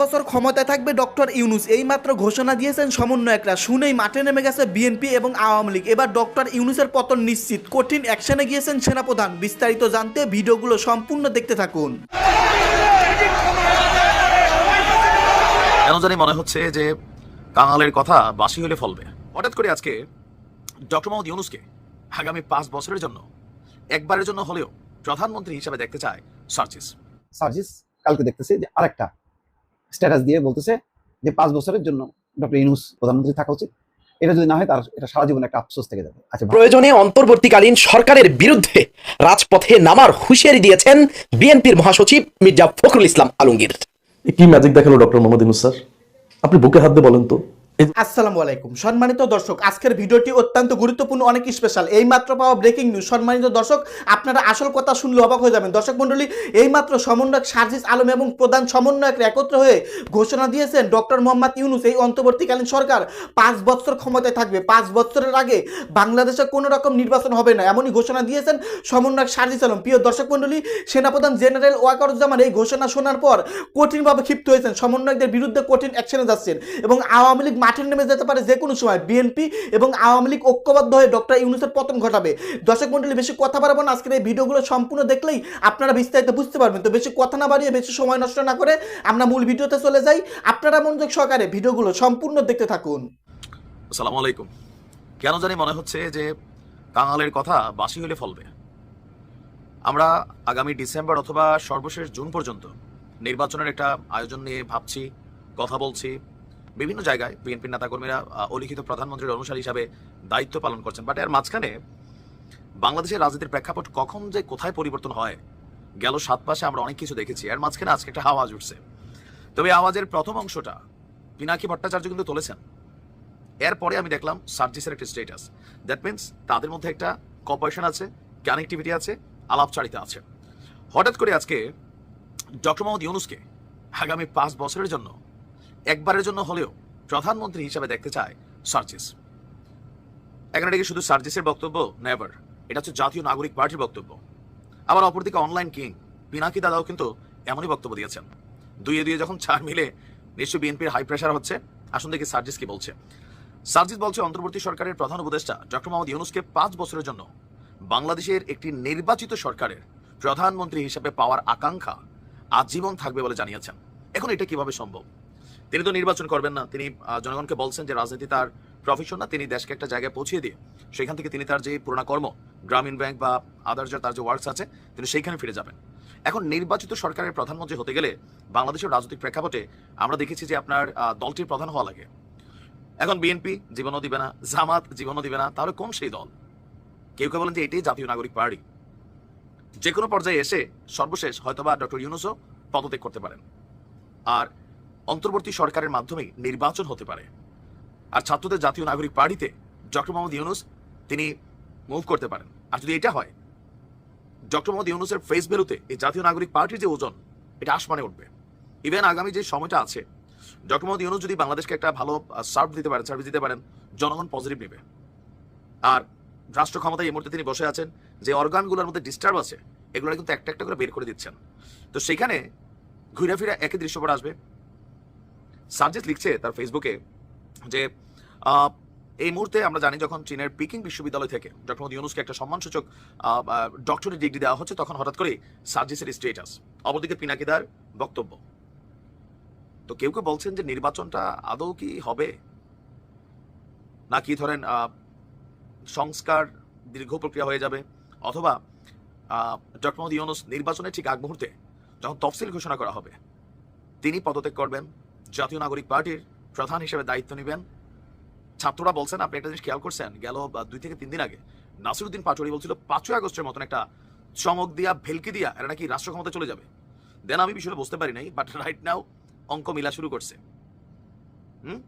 বছর ক্ষমতায় থাকবে ডক্টর ইউনুস। এই মাত্র ঘোষণা দিয়েছেন সমন্বয়করা। শুনেই মাঠে নেমে গেছে বিএনপি এবং আওয়ামী লীগ। এবার ডক্টর ইউনুসের পতন নিশ্চিত। কঠিন অ্যাকশনে গিয়েছেন সেনাপ্রধান। বিস্তারিত জানতে ভিডিওগুলো সম্পূর্ণ দেখতে থাকুন। কেন জানি মনে হচ্ছে যে কাঙালের কথা বাসি হলে ফলবে। হঠাৎ করে আজকে ডক্টর মোহাম্মদ ইউনুসকে আগামী পাঁচ বছরের জন্য একবারের জন্য হলেও প্রধানমন্ত্রী হিসেবে দেখতে চায় সার্জিস। সার্জিস কালকে দেখতেছি যে আরেকটা স্ট্যাটাস দিয়ে বলতেছে যে পাঁচ বছরের জন্য ডক্টর ইনুস প্রধানমন্ত্রী থাকা উচিত। এটা যদি না হয় তার এটা সারা জীবন একটা আফসোস থেকে যাবে। আচ্ছা প্রয়োজনে অন্তর্বর্তীকালীন সরকারের বিরুদ্ধে রাজপথে নামার হুঁশিয়ারি দিয়েছেন বিএনপির মহাসচিব মির্জা ফখরুল ইসলাম আলমগীর। কি ম্যাজিক দেখাল ডক্টর মোহাম্মদ ইনুস স্যার? আপনি বুকে হাত দিয়ে বলেন তো। আসসালামু আলাইকুম। সম্মানিত দর্শক, আজকের ভিডিওটি অত্যন্ত গুরুত্বপূর্ণ, অনেক স্পেশাল এই মাত্র পাওয়া ব্রেকিং নিউজ সম্মানিত দর্শক, আপনারা আসল কথা শুনলে অবাক হয়ে যাবেন। দর্শক মণ্ডলী এই মাত্র সমন্বয়ক সার্জিস আলম এবং প্রধান সমন্বয়করা একত্র হয়ে ঘোষণা দিয়েছেন, ডক্টর মোহাম্মদ ইউনুস এই অন্তর্বর্তীকালীন সরকার পাঁচ বছর ক্ষমতায় থাকবে। পাঁচ বছরের আগে বাংলাদেশে কোনো রকম নির্বাচন হবে না, এমনই ঘোষণা দিয়েছেন সমন্বয়ক সার্জিস আলম। প্রিয় দর্শক মণ্ডলী, সেনাপ্রধান জেনারেল ওয়াকারুজ্জামান এই ঘোষণা শোনার পর কঠিনভাবে ক্ষিপ্ত হয়েছেন। সমন্বয়কদের বিরুদ্ধে কঠিন অ্যাকশনে যাচ্ছেন এবং আওয়ামী লীগ মাঠে নেমে যেতে পারে যে কোনো সময়। বিএনপি এবং আওয়ামী লীগ ঐক্যবদ্ধ হয়ে ডক্টর ইউনুসের পতন ঘটাবে। দর্শক মন্ডলী বেশি কথা বাড়াবো না। আজকের এই ভিডিওগুলো সম্পূর্ণ দেখলেই আপনারা বিস্তারিত বুঝতে পারবেন। তো বেশি কথা না বাড়িয়ে বেশি সময় নষ্ট না করে আমরা মূল ভিডিওতে চলে যাই। আপনারা মনোযোগ সহকারে ভিডিওগুলো সম্পূর্ণ দেখতে থাকুন। আসসালামু আলাইকুম। কেন জানি মনে হচ্ছে যে কাঙালের কথা বাসি হলে ফলবে। আমরা আগামী ডিসেম্বর অথবা সর্বশেষ জুন পর্যন্ত নির্বাচনের একটা আয়োজন নিয়ে ভাবছি, কথা বলছি বিভিন্ন জায়গায় বিএনপির নেতাকর্মীরা অলিখিত প্রধানমন্ত্রীর অনুসারী হিসাবে দায়িত্ব পালন করছেন। বাট এর মাঝখানে বাংলাদেশের রাজনীতির প্রেক্ষাপট কখন যে কোথায় পরিবর্তন হয়, গেল সাত মাসে আমরা অনেক কিছু দেখেছি। এর মাঝখানে আজকে একটা আওয়াজ উঠছে। তবে আওয়াজের প্রথম অংশটা পিনাকি ভট্টাচার্য কিন্তু তুলেছেন। এরপরে আমি দেখলাম সার্জিসের একটা স্টেটাস দ্যাট মিন্স তাদের মধ্যে একটা কপারেশন আছে কানেক্টিভিটি আছে, আলাপচারিতা আছে। হঠাৎ করে আজকে ডক্টর মোহাম্মদ ইউনুসকে আগামী পাঁচ বছরের জন্য একবারের জন্য হলেও প্রধানমন্ত্রী হিসাবে দেখতে চায় সার্জিস। এখানে ডেকে শুধু সার্জিসের বক্তব্য নেভার এটা হচ্ছে জাতীয় নাগরিক পার্টির বক্তব্য। আবার অপরদিকে অনলাইন কিং পিনাকি দাদাও কিন্তু এমনই বক্তব্য দিয়েছেন। দুইয়ে দুইয়ে যখন চার মিলে নিশ্চয়ই বিএনপির হাই প্রেশার হচ্ছে, আসুন দেখি সার্জিস কি বলছে। সার্জিস বলছে, অন্তর্বর্তী সরকারের প্রধান উপদেষ্টা ডক্টর মোহাম্মদ ইউনুসকে পাঁচ বছরের জন্য বাংলাদেশের একটি নির্বাচিত সরকারের প্রধানমন্ত্রী হিসেবে পাওয়ার আকাঙ্ক্ষা আজীবন থাকবে বলে জানিয়েছেন। এখন এটা কীভাবে সম্ভব? তিনি তো নির্বাচন করবেন না। তিনি জনগণকে বলছেন যে রাজনীতি তার প্রফেশন না, তিনি দেশকে একটা জায়গায় পৌঁছিয়ে দিয়ে সেখান থেকে তিনি তার যে পুরোনা কর্ম, গ্রামীণ ব্যাংক বা আদার্স তার যে ওয়ার্কস আছে, তিনি সেইখানে ফিরে যাবেন। এখন নির্বাচিত সরকারের প্রধানমন্ত্রী হতে গেলে বাংলাদেশের রাজনৈতিক প্রেক্ষাপটে আমরা দেখেছি যে আপনার দলটির প্রধান হওয়া লাগে। এখন বিএনপি জীবনও দিবে না, জামাত জীবনও দিবে না, তাহলে কোন সেই দল? কেউ কেউ বলেন যে এটাই জাতীয় নাগরিক পার্টি। যে কোনো পর্যায়ে এসে সর্বশেষ হয়তোবা ডক্টর ইউনুসও পদত্যাগ করতে পারেন। আর অন্তর্বর্তী সরকারের মাধ্যমে নির্বাচন হতে পারে। আর ছাত্রদের জাতীয় নাগরিক পার্টিতে ডক্টর মোহাম্মদ ইউনুস, তিনি মুভ করতে পারেন। আর যদি এটা হয়, ডক্টর মোহাম্মদ ইউনুসের ফেস ভ্যালুতে এই জাতীয় নাগরিক পার্টির যে ওজন, এটা আসমানে উঠবে। ইভেন আগামী যে সময়টা আছে, ডক্টর মোহাম্মদ ইউনুস যদি বাংলাদেশকে একটা ভালো সার্ভ দিতে পারেন সার্ভিস দিতে পারেন, জনগণ পজিটিভ নেবে। আর রাষ্ট্র ক্ষমতায় এই মুহূর্তে তিনি বসে আছেন, যে অর্গানগুলোর মধ্যে ডিস্টার্ব আছে, এগুলো কিন্তু একটা একটা করে বের করে দিচ্ছেন। তো সেখানে ঘুরে ফিরে একই দৃশ্যপট আসবে। সার্জিস লিখছে তার ফেসবুকে যে এই মুহূর্তে আমরা জানি যখন চীনের পিকিং বিশ্ববিদ্যালয় থেকে ডক্টর মোদী ইউনুসকে একটা সম্মানসূচক ডক্টরেট ডিগ্রি দেওয়া হচ্ছে, তখন হঠাৎ করে সার্জিসের স্টেটাস অপরদিকে পিনাকিদার বক্তব্য। তো কেউ কেউ বলছেন যে নির্বাচনটা আদৌ কি হবে? নাকি ধরেন সংস্কার দীর্ঘ প্রক্রিয়া হয়ে যাবে? অথবা ডক্টর মোদী ইউনুস নির্বাচনের ঠিক আগ মুহূর্তে যখন তফসিল ঘোষণা করা হবে, তিনি পদত্যাগ করবেন? জাতীয় নাগরিক পার্টির প্রধান হিসেবে দায়িত্ব নেবেন। ছাত্ররা বলছেন, আপনি একটা জিনিস খেয়াল করছেন, গেল দুই থেকে তিন দিন আগে নাসিরুদ্দিন পাটোয়ারি বলছিল, পাঁচই আগস্টের মতন একটা চমক দিয়া, ভেলকি দিয়া এরা নাকি রাষ্ট্র ক্ষমতা চলে যাবে। দেন আমি বিষয়টা বুঝতে পারি নাই বাট রাইট নাও অঙ্ক মিলা শুরু করছে। হুম?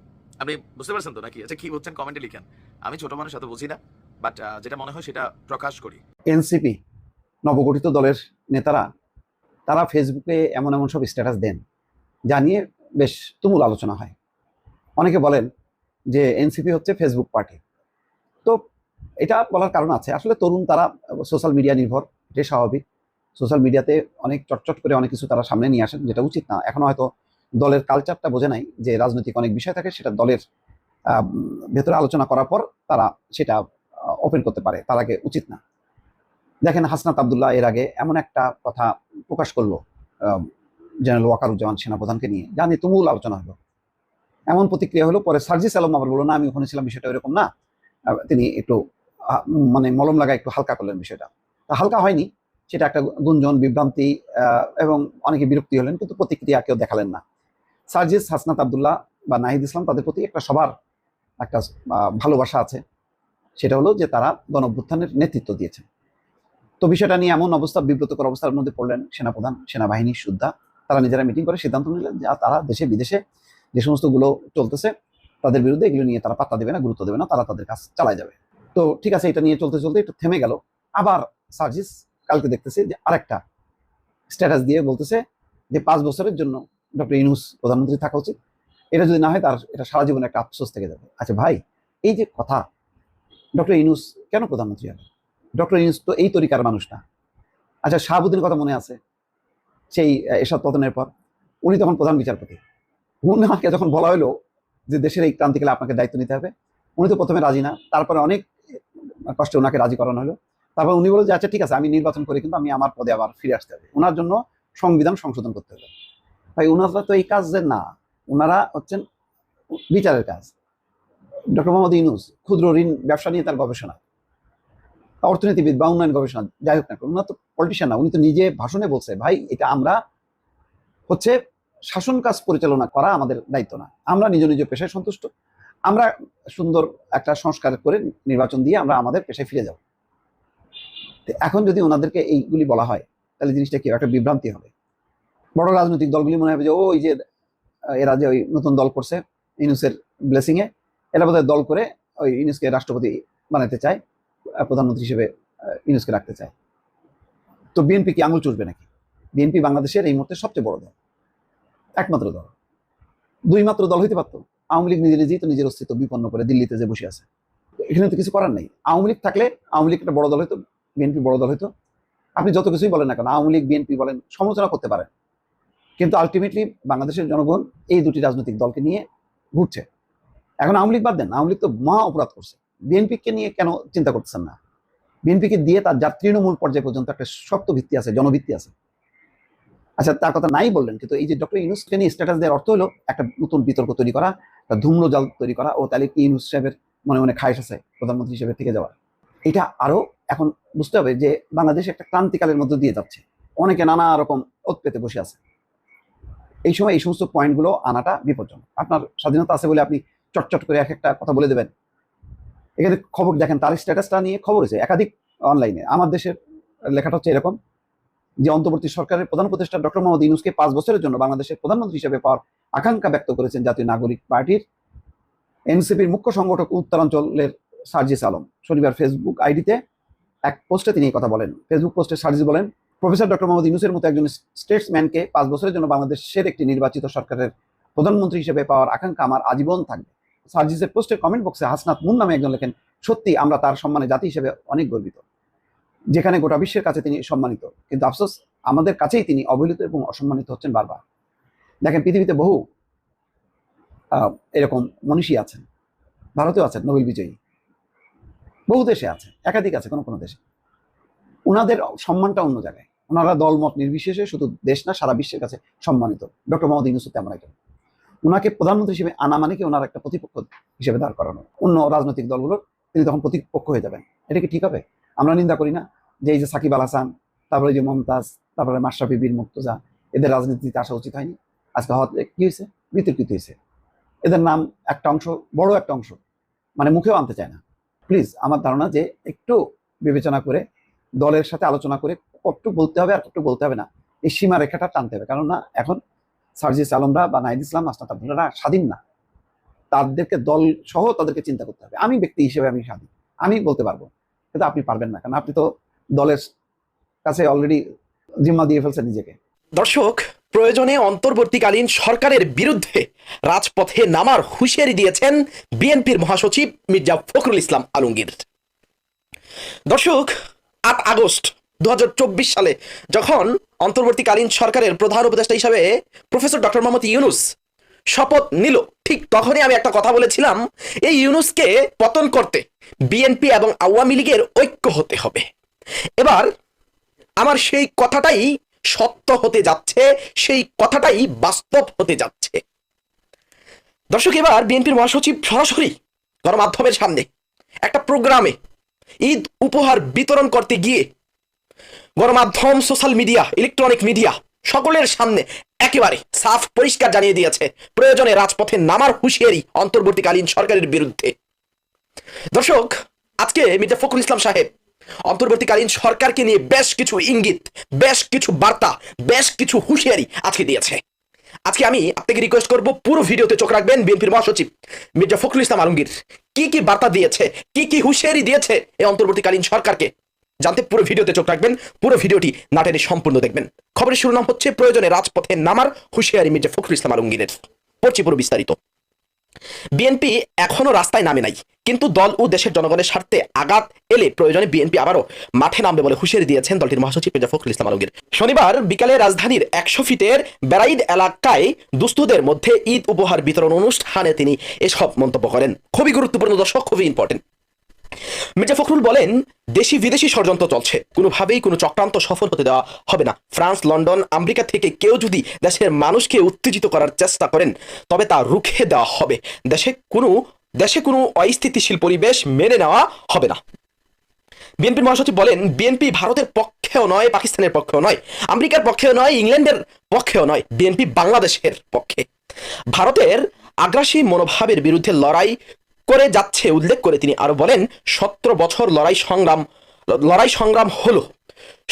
আপনি বুঝতে পারছেন তো নাকি? আচ্ছা কি বলছেন? কমেন্টে লিখেন। আমি ছোট মানুষ, এত বুঝি না বাট যেটা মনে হয় সেটা প্রকাশ করি। এনসিপি, নবগঠিত দলের নেতারা, তারা ফেসবুকে এমন এমন সব স্ট্যাটাস দেন যা নিয়ে বেশ তুমুল আলোচনা হয়। অনেকে বলেন যে এনসিপি হচ্ছে ফেসবুক পার্টি। তো এটা বলার কারণ আছে। আসলে তরুণ তারা সোশ্যাল মিডিয়া নির্ভর, এটাই স্বাভাবিক। সোশ্যাল মিডিয়াতে অনেক চটচট করে অনেক কিছু তারা সামনে নিয়ে আসেন, যেটা উচিত না। এখন হয়তো দলের কালচারটা বোঝে নাই যে রাজনৈতিক অনেক বিষয় থাকে, সেটা দলের ভেতরে আলোচনা করার পর তারা সেটা ওপেন করতে পারে। তার আগে উচিত না। দেখেন হাসনাত আবদুল্লাহ এর আগে এমন একটা কথা প্রকাশ করল জেনারেল ওয়াকারুজ্জামান সেনাপ্রধানকে নিয়ে, যা নিয়ে তুমুল আলোচনা হলো। এমন প্রতিক্রিয়া হলো পরে সার্জিস আলম আবার বলল, না, আমি ওখানে ছিলাম, বিষয়টা এরকম না। তিনি একটু মানে মলম লাগা একটু হালকা করলেন বিষয়টা। তা হালকা হয়নি, সেটা একটা গুঞ্জন, বিভ্রান্তি এবং অনেকে বিরক্তি হলেন, কিন্তু প্রতিক্রিয়া কেউ দেখালেন না। সার্জিস, হাসনাত আবদুল্লাহ বা নাহিদ ইসলাম তাদের প্রতি একটা সবার একটা ভালোবাসা আছে। সেটা হলো যে তারা গণঅভ্যুত্থানের নেতৃত্ব দিয়েছেন। তো বিষয়টা নিয়ে এমন অবস্থা, বিব্রতকর অবস্থার মধ্যে পড়লেন সেনাপ্রধান সেনাবাহিনীর সুদ্ধা। তারা নিজেরা মিটিং করে, সিদ্ধান্ত নিলেন যে তারা দেশে, বিদেশে যে সমস্তগুলো চলতেছে, তাদের বিরুদ্ধে এগুলো নিয়ে তারা পাত্তা দেবে না, গুরুত্ব দেবে না, তারা তাদের কাজ চালায় যাবে। তো ঠিক আছে, এটা নিয়ে চলতে চলতে একটু থেমে গেল। আবার সার্জিস কালকে দেখতেছে যে, আরেকটা স্ট্যাটাস দিয়ে বলতেছে যে, পাঁচ বছরের জন্য ডক্টর ইনুস প্রধানমন্ত্রী থাকা উচিত। এটা যদি না হয়, তার, এটা সারা জীবনে একটা আফসোস থেকে যাবে। আচ্ছা ভাই, এই যে কথা, ডক্টর ইনুস কেন প্রধানমন্ত্রী হবে ডক্টর ইনুস তো এই তরিকার মানুষ না। আচ্ছা শাহাবুদ্দিনের কথা মনে আছে? সেই এরশাদ পতনের পর, উনি তখন প্রধান বিচারপতি। উনাকে যখন বলা হলো যে দেশের এই ক্রান্তিকালে আপনাকে দায়িত্ব নিতে হবে, উনি তো প্রথমে রাজি না, তারপরে অনেক কষ্টে ওনাকে রাজি করানো হলো। তারপর উনি বললেন যে আচ্ছা ঠিক আছে, আমি নির্বাচন করে, কিন্তু আমি আমার পদে আবার ফিরে আসতে হবে। ওনার জন্য সংবিধান সংশোধন করতে হবে। ভাই ওনারা তো এই কাজের না ওনারা হচ্ছেন বিচারের কাজ। ডক্টর মোহাম্মদ ইউনুস ক্ষুদ্র ঋণ ব্যবসা নিয়ে তার গবেষণা। অর্থনীতিবিদ বা উন্নয়ন গবেষণা, যাই হোক না ওনার তো পলিটিশিয়ান না, উনি তো নিজে ভাষণে বলছে, ভাই, এটা আমরা হচ্ছে শাসন কাজ পরিচালনা করা আমাদের দায়িত্ব না। আমরা নিজ নিজ পেশায় সন্তুষ্ট। আমরা সুন্দর একটা সংস্কার করে নির্বাচন দিয়ে আমরা আমাদের পেশায় ফিরে যাব। এখন যদি ওনাদেরকে এইগুলি বলা হয়, তাহলে জিনিসটা কি একটা বিভ্রান্তি হবে। বড় রাজনৈতিক দলগুলি মনে হবে যে, ওই যে এরা যে ওই নতুন দল করছে ইনুসের ব্লেসিং এ এরা বোধহয় দল করে ওই ইনুসকে রাষ্ট্রপতি বানাতে চায়। প্রধানমন্ত্রী হিসেবে ইউনুসকে রাখতে চায়। তো বিএনপি কি আঙুল চুষবে নাকি? বিএনপি বাংলাদেশের এই মুহূর্তে সবচেয়ে বড় দল। একমাত্র দল। দুই মাত্র দল হইতে পারতো। আওয়ামী লীগ নিজে নিজেই তো নিজের অস্তিত্ব বিপন্ন করে দিল্লিতে যে বসে আছে। এখানে তো কিছু করার নেই। আওয়ামী লীগ থাকলে আওয়ামী লীগ একটা বড় দল হইতো বিএনপি বড় দল হইতো। আপনি যত কিছুই বলেন না কেন, আওয়ামী লীগ বিএনপি বলেন, সমালোচনা করতে পারেন। কিন্তু আলটিমেটলি বাংলাদেশের জনগণ এই দুটি রাজনৈতিক দলকে নিয়ে ঘুরছে। এখন আওয়ামী লীগ বাদ দেন। আওয়ামী লীগ তো মহা অপরাধ করছে। বিএনপিকে নিয়ে কেন চিন্তা করতেছেন না? বিএনপিকে দিয়ে তার যার তৃণমূল পর্যায় পর্যন্ত একটা শক্ত ভিত্তি আছে, জনভিত্তি আছে। আচ্ছা তার কথা নাই বললেন, কিন্তু এই যে ডক্টর ইউনুসকে নিয়ে স্ট্যাটাস দেওয়ার অর্থ হলো একটা নতুন বিতর্ক তৈরি করা, একটা ধূম্র জাল তৈরি করা, ও তাহলে কি ইউনুস সাহেবের মনে মনে খায়স আছে প্রধানমন্ত্রী হিসেবে থেকে যাওয়ার? এটা আরও এখন বুঝতে হবে যে বাংলাদেশ একটা ক্রান্তিকালের মধ্যে দিয়ে যাচ্ছে। অনেকে নানা রকম ওত পেতে বসে আছে। এই সময় এই সমস্ত পয়েন্টগুলো আনাটা বিপজ্জনক। আপনার স্বাধীনতা আছে বলে আপনি চটচট করে এক একটা কথা বলে দেবেন। এখানে খবর, দেখেন তার স্ট্যাটাসটা নিয়ে খবর হয়েছে, একাধিক অনলাইনে আমার দেশের লেখাটা হচ্ছে এরকম, যে অন্তর্বর্তী সরকারের প্রধান উপদেষ্টা ডক্টর মোহাম্মদ ইউনুসকে পাঁচ বছরের জন্য বাংলাদেশের প্রধানমন্ত্রী হিসেবে পাওয়ার আকাঙ্ক্ষা ব্যক্ত করেছেন জাতীয় নাগরিক পার্টির এনসিপির মুখ্য সংগঠক উত্তরাঞ্চলের সার্জিস আলম। শনিবার ফেসবুক আইডিতে এক পোস্টে তিনি কথা বলেন। ফেসবুক পোস্টে সার্জিস বলেন, প্রফেসর ডক্টর মোহাম্মদ ইউনুসের মতো একজন স্টেটসম্যানকে পাঁচ বছরের জন্য বাংলাদেশের একটি নির্বাচিত সরকারের প্রধানমন্ত্রী হিসেবে পাওয়ার আকাঙ্ক্ষা আমার আজীবন থাকবে। সার্জিসের পোস্টের কমেন্ট বক্সে হাসনাত মুন নামে একজন লেখেন সত্যি আমরা তার সম্মানে জাতি হিসেবে অনেক গর্বিত। যেখানে গোটা বিশ্বের কাছে তিনি সম্মানিত। কিন্তু আফসোস, আমাদের কাছেই তিনি অবহেলিত এবং অসম্মানিত হচ্ছেন বারবার। দেখেন, পৃথিবীতে বহু এরকম মনীষী আছেন। ভারতেও আছেন, নোবেল বিজয়ী। বহু দেশে আছে একাধিক আছে কোনো কোনো দেশে। ওনাদের সম্মানটা অন্য জায়গায়। ওনারা দলমত নির্বিশেষে শুধু দেশ না, সারা বিশ্বের কাছে সম্মানিত। ডক্টর মোহাম্মদ ইউনুস তেমন একজন। ওনাকে প্রধানমন্ত্রী হিসেবে আনা মানে কি ওনার একটা প্রতিপক্ষ হিসেবে দাঁড় করানো। অন্য রাজনৈতিক দলগুলোর তিনি তখন প্রতিপক্ষ হয়ে যাবেন। এটা কি ঠিক হবে? আমরা নিন্দা করি না যে এই যে সাকিব আল হাসান, তারপরে যে মমতাজ, তারপরে মাশরাফি, বীর মুর্তজা, এদের রাজনীতিতে আসা উচিত হয়নি। আজকে হওয়াতে কি হয়েছে? বিতর্কিত হয়েছে। এদের নাম একটা অংশ, বড় একটা অংশ মানে মুখেও আনতে চায় না। প্লিজ, আমার ধারণা যে একটু বিবেচনা করে, দলের সাথে আলোচনা করে কতটুকু বলতে হবে আর কতটুকু বলতে হবে না। এই সীমা রেখাটা টানতে হবে। কারণ না এখন সার্জিস আলমরা বা নাইদ ইসলাম আসনাত আবদুল্লাহরা স্বাধীন না। তাদেরকে দল সহ তাদেরকে চিন্তা করতে হবে। আমি ব্যক্তি হিসেবে আমি স্বাধীন। আমি বলতে পারব। কিন্তু আপনি পারবেন না। কারণ আপনি তো দলের কাছে অলরেডি জিম্মা দিয়ে ফেলছেন নিজেকে। দর্শক, প্রয়োজনে অন্তর্বর্তীকালীন সরকারের বিরুদ্ধে রাজপথে নামার হুঁশিয়ারি দিয়েছেন বিএনপির মহাসচিব মির্জা ফখরুল ইসলাম আলমগীর। দর্শক, আট আগস্ট দু হাজার চব্বিশ সালে যখন অন্তর্বর্তীকালীন সরকারের প্রধান উপদেষ্টা হিসাবে প্রফেসর ডক্টর মোহাম্মদ ইউনুস শপথ নিল, ঠিক তখনই আমি একটা কথা বলেছিলাম, এই ইউনুসকে পতন করতে বিএনপি এবং আওয়ামী লীগের ঐক্য হতে হবে। এবার আমার সেই কথাটাই সত্য হতে যাচ্ছে, সেই কথাটাই বাস্তব হতে যাচ্ছে। দর্শক, এবার বিএনপির মহাসচিব সরাসরি গণমাধ্যমের সামনে একটা প্রোগ্রামে ঈদ উপহার বিতরণ করতে গিয়ে গণমাধ্যম সোশ্যাল মিডিয়া ইলেকট্রনিক মিডিয়া সকলের সামনে একেবারে সাফ পরিষ্কার জানিয়ে দিয়েছে, প্রয়োজনে রাজপথে নামার হুঁশিয়ারি অন্তর্বর্তীকালীন সরকারের বিরুদ্ধে। দর্শক, আজকে মির্জা ফখরুল ইসলাম সাহেব অন্তর্বর্তীকালীন সরকারকে নিয়ে বেশ কিছু ইঙ্গিত, বেশ কিছু বার্তা, বেশ কিছু হুঁশিয়ারি আজকে দিয়েছে। আজকে আমি আপনাকে রিকোয়েস্ট করব, পুরো ভিডিওতে চোখ রাখবেন বিএনপির মহাসচিব মির্জা ফখরুল ইসলাম আলমগীর। কি কি বার্তা দিয়েছে, কি কি হুঁশিয়ারি দিয়েছে এই অন্তর্বর্তীকালীন সরকারকে? জানতে পুরো ভিডিওতে চোখ রাখবেন, পুরো ভিডিওটি নাটেনে সম্পূর্ণ দেখবেন। খবরের শিরোনাম হচ্ছে, প্রয়োজনে রাজপথে নামার হুঁশিয়ারি মির্জা ফখরুল ইসলাম আলমগীরের। পড়ছি পুরো বিস্তারিত। বিএনপি এখনও রাস্তায় নামে নাই, কিন্তু দল ও দেশের জনগণের স্বার্থে আঘাত এলে প্রয়োজনে বিএনপি আবারও মাঠে নামবে বলে হুঁশিয়ারি দিয়েছেন দলটির মহাসচিব মির্জা ফখরুল ইসলাম আলমগীর। শনিবার বিকালে রাজধানীর একশো ফিটের বেড়াইদ এলাকায় দুস্থদের মধ্যে ঈদ উপহার বিতরণ অনুষ্ঠানে তিনি এসব মন্তব্য করেন। খুবই গুরুত্বপূর্ণ দর্শক, খুবই ইম্পর্টেন্ট মির্জা ফখরুল বলেন, দেশি বিদেশি ষড়যন্ত্র চলছে। কোনোভাবেই কোনো চক্রান্ত সফল হতে দেওয়া হবে না। ফ্রান্স, লন্ডন, আমেরিকা থেকে কেউ যদি দেশের মানুষকে উত্তেজিত করার চেষ্টা করেন, তবে তা রুখে দেওয়া হবে। দেশে কোনো দেশে কোনো অস্থিতিশীল পরিবেশ মেনে নেওয়া হবে না। বিএনপির মহাসচিব বলেন, বিএনপি ভারতের পক্ষেও নয়, পাকিস্তানের পক্ষেও নয়, আমেরিকার পক্ষেও নয়, ইংল্যান্ডের পক্ষেও নয়, বিএনপি বাংলাদেশের পক্ষে। ভারতের আগ্রাসী মনোভাবের বিরুদ্ধে লড়াই করে যাচ্ছে, উল্লেখ করে তিনি আরও বলেন, সতেরো বছর লড়াই সংগ্রাম লড়াই সংগ্রাম হলো।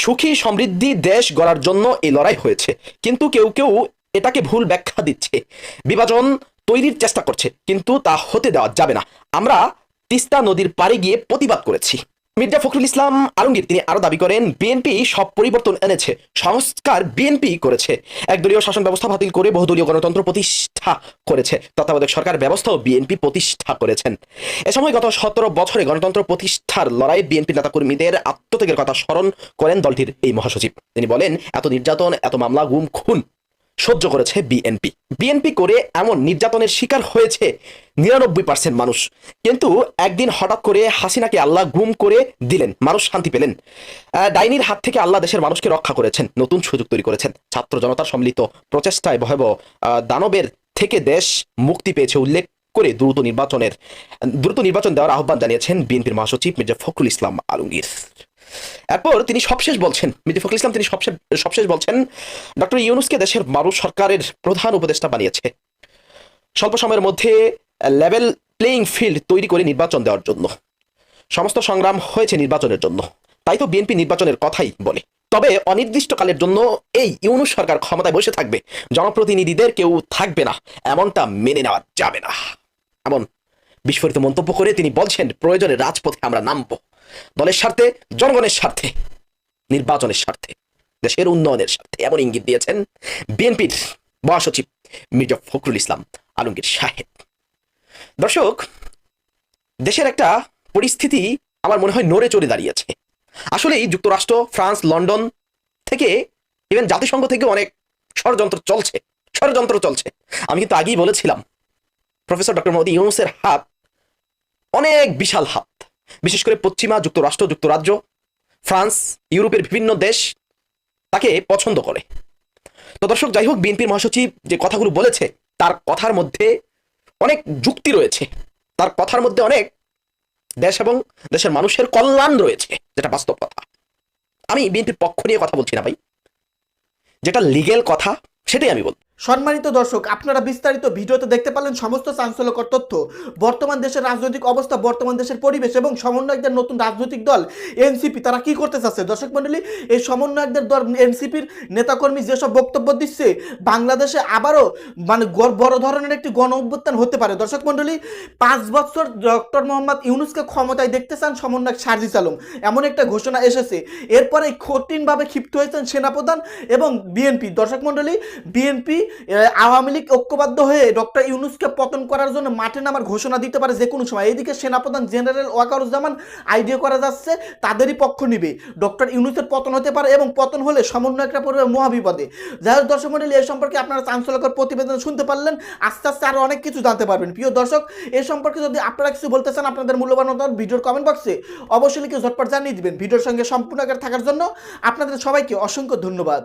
সুখী সমৃদ্ধি দেশ গড়ার জন্য এই লড়াই হয়েছে। কিন্তু কেউ কেউ এটাকে ভুল ব্যাখ্যা দিচ্ছে। বিভাজন তৈরির চেষ্টা করছে, কিন্তু তা হতে দেওয়া যাবে না। আমরা তিস্তা নদীর পাড়ে গিয়ে প্রতিবাদ করেছি। মির্জা ফখরুল ইসলাম আলমগীর, তিনি আরও দাবি করেন বিএনপি সব পরিবর্তন এনেছে, সংস্কার বিএনপি করেছে। একদলীয় শাসন ব্যবস্থা বাতিল করে বহুদলীয় গণতন্ত্র প্রতিষ্ঠা করেছে। তত্ত্বাবধায়ক সরকার ব্যবস্থাও বিএনপি প্রতিষ্ঠা করেছেন। এ সময় গত সতেরো বছরে গণতন্ত্র প্রতিষ্ঠার লড়াই বিএনপি নেতাকর্মীদের আত্মত্যাগের কথা স্মরণ করেন দলটির এই মহাসচিব। তিনি বলেন, এত নির্যাতন, এত মামলা, গুম, খুন সহ্য করেছে বিএনপি বিএনপি করে এমন নির্যাতনের শিকার হয়েছে নিরানব্বই পার্সেন্ট মানুষ। কিন্তু একদিন হঠাৎ করে হাসিনাকে আল্লাহ গুম করে দিলেন, মানুষ শান্তি পেলেন। ডাইনির হাত থেকে আল্লাহ দেশের মানুষকে রক্ষা করেছেন, নতুন সুযোগ তৈরি করেছেন। ছাত্র জনতার সম্মিলিত প্রচেষ্টায় ভয়াবহ দানবের থেকে দেশ মুক্তি পেয়েছে উল্লেখ করে দ্রুত নির্বাচনের, দ্রুত নির্বাচন দেওয়ার আহ্বান জানিয়েছেন বিএনপির মহাসচিব মির্জা ফখরুল ইসলাম আলমগীর। এরপর তিনি সবশেষ বলছেন মির্জা ফখরুল ইসলাম তিনি সবশেষ সবশেষ বলছেন, ডক্টর ইউনুসকে দেশের মানুষ সরকারের প্রধান উপদেষ্টা বানিয়েছে। স্বল্প সময়ের মধ্যে লেভেল প্লেইং ফিল্ড তৈরি করে নির্বাচন দেওয়ার জন্য। সমস্ত সংগ্রাম হয়েছে নির্বাচনের জন্য। তাই তো বিএনপি নির্বাচনের কথাই বলে। তবে অনির্দিষ্টকালের জন্য এই ইউনুস সরকার ক্ষমতায় বসে থাকবে। জনপ্রতিনিধিদের কেউ থাকবে না। এমনটা মেনে নেওয়া যাবে না। এমন বিস্ফোরিত মন্তব্য করে তিনি বলছেন, প্রয়োজনে রাজপথে আমরা নামবো। দলের স্বার্থে, জনগণের স্বার্থে, নির্বাচনের স্বার্থে, দেশের উন্নয়নের স্বার্থে এমন ইঙ্গিত দিয়েছেন বিএনপির মহাসচিব মির্জা ফখরুল ইসলাম আলমগীর সাহেব। দর্শক, দেশের একটা পরিস্থিতি আমার মনে হয় নড়ে চড়ে দাঁড়িয়েছে। আসলেই যুক্তরাষ্ট্র, ফ্রান্স, লন্ডন থেকে ইভেন জাতিসংঘ থেকে অনেক ষড়যন্ত্র চলছে ষড়যন্ত্র চলছে। আমি কিন্তু আগেই বলেছিলাম, প্রফেসর ডক্টর মোদী ইউনুসের হাত অনেক বিশাল হাত। বিশেষ করে পশ্চিমা, যুক্তরাষ্ট্র, যুক্তরাজ্য, ফ্রান্স, ইউরোপের বিভিন্ন দেশ তাকে পছন্দ করে। তো দর্শক, যাই হোক, বিএনপির মহাসচিব যে কথাগুলো বলেছে, তার কথার মধ্যে অনেক যুক্তি রয়েছে। তার কথার মধ্যে অনেক দেশ এবং দেশের মানুষের কল্যাণ রয়েছে, যেটা বাস্তব কথা। আমি বিএনপির পক্ষ নিয়ে কথা বলছি না ভাই। যেটা লিগেল কথা, সেটাই আমি বলছি সম্মানিত দর্শক, আপনারা বিস্তারিত ভিডিওতে দেখতে পারলেন সমস্ত চাঞ্চল্যকর তথ্য। বর্তমান দেশের রাজনৈতিক অবস্থা, বর্তমান দেশের পরিবেশ এবং সমন্বয়কদের নতুন রাজনৈতিক দল, এনসিপি, তারা কি করতে চাচ্ছে? দর্শক মণ্ডলী, এই সমন্বয়কদের দল, এনসিপির নেতাকর্মী যেসব বক্তব্য দিচ্ছে, বাংলাদেশে আবারও মানে বড় ধরনের একটি গণ অভ্যুত্থান হতে পারে। দর্শক মণ্ডলী, পাঁচ বছর ডক্টর মোহাম্মদ ইউনুসকে ক্ষমতায় দেখতে চান সমন্বয়ক সার্জিস আলম। এমন একটা ঘোষণা এসেছে। এরপরে কঠিনভাবে ক্ষিপ্ত হয়েছেন সেনাপ্রধান এবং বিএনপি। দর্শক মণ্ডলী, বিএনপি আওয়ামী লীগ ঐক্যবদ্ধ হয়ে ডক্টর ইউনুসকে পতন করার জন্য মাঠে নামার ঘোষণা দিতে পারে যে কোনো সময়। এইদিকে সেনাপ্রধান জেনারেল ওয়াকারুজ্জামান আইডিয়া করা যাচ্ছে, তাদেরই পক্ষ নিবে। ডক্টর ইউনুসের পতন হতে পারে এবং পতন হলে সমন্বয়করা পড়বে মহাবিপদে। যাই হোক, দর্শক মন্ডলী এ সম্পর্কে আপনারা চাঞ্চল্যকর প্রতিবেদন শুনতে পারলেন। আস্তে আস্তে আরও অনেক কিছু জানতে পারবেন। প্রিয় দর্শক, এ সম্পর্কে যদি আপনারা কিছু বলতে চান, আপনাদের মূল্যবান ভিডিওর কমেন্ট বক্সে অবশ্যই লিখে ঝটপট জানিয়ে দিবেন। ভিডিওর সঙ্গে সম্পূর্ণ থাকার জন্য আপনাদের সবাইকে অসংখ্য ধন্যবাদ।